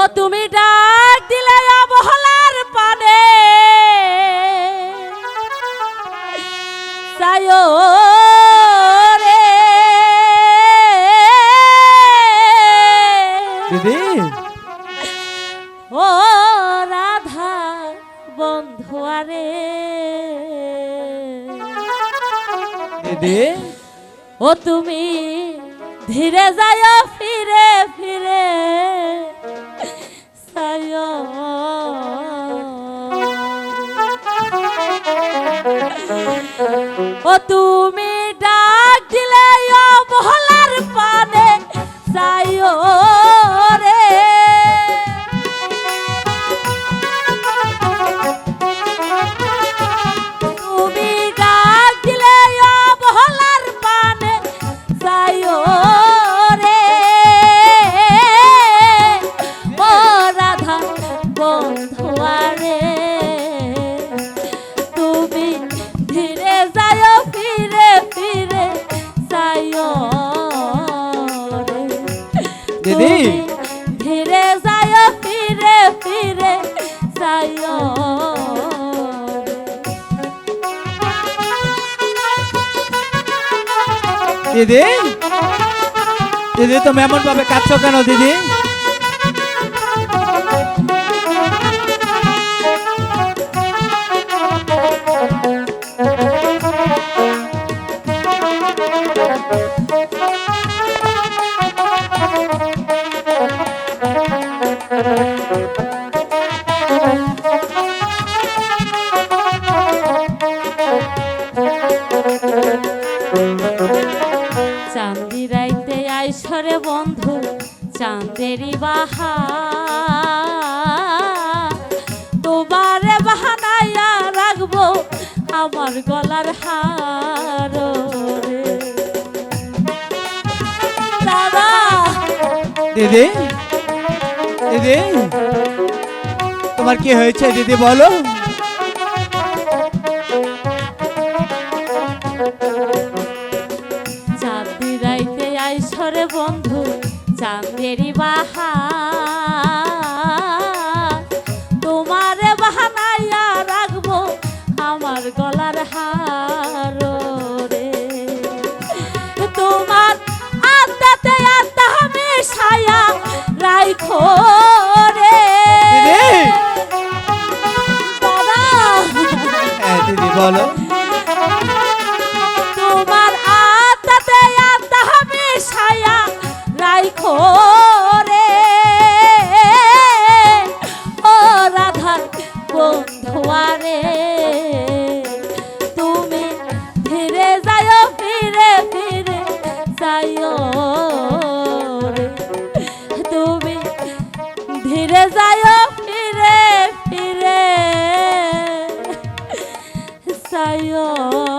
ও তুমি ডাক দিলে অবহলার পানে। সায়ো রে দিদি। ও রাধা বন্ধুয়ারে দিদি। ও তুমি ধীরে যায় ফিরে ফিরে। ও তুমি দিদি। ধীরে যায় ফিরে ফিরে। দিদি দিদি তুমি এমন ভাবে কাঁদছো কেন দিদি রাইতে আইসরে বন্ধু চান্দেরি বাহা তোমারে বাহানাইয়া রাখব আমার গলার হার দিদি দিদি, তোমার কি হয়েছে দিদি বলো? চাঁদেরি বাহা তোমারে বাহানাইয়া রাখব আমার গলার হার। ফিরে ফিরে যাইও